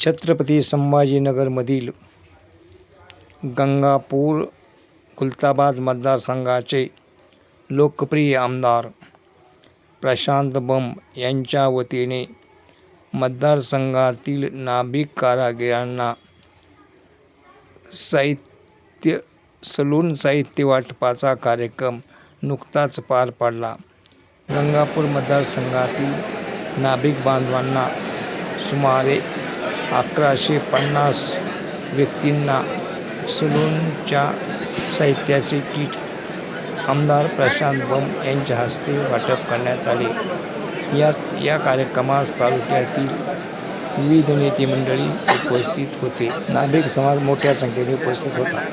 छत्रपती संभाजीनगरमधील गंगापूर खुलताबाद मतदारसंघाचे लोकप्रिय आमदार प्रशांत बंब यांच्या वतीने मतदारसंघातील नाभिक कारागिरांना साहित्य सलून साहित्य वाटपाचा कार्यक्रम नुकताच पार पडला. गंगापूर मतदारसंघातील नाभिक बांधवांना सुमारे अकराशे पन्नास व्यक्तींना सलूनच्या साहित्याचे किट आमदार प्रशांत बम यांच्या हस्ते वाटप करण्यात आले. या या कार्यक्रमास तालुक्यातील विविध नेते मंडळी उपस्थित होते. नाभिक समाज मोठ्या संख्येने उपस्थित होता.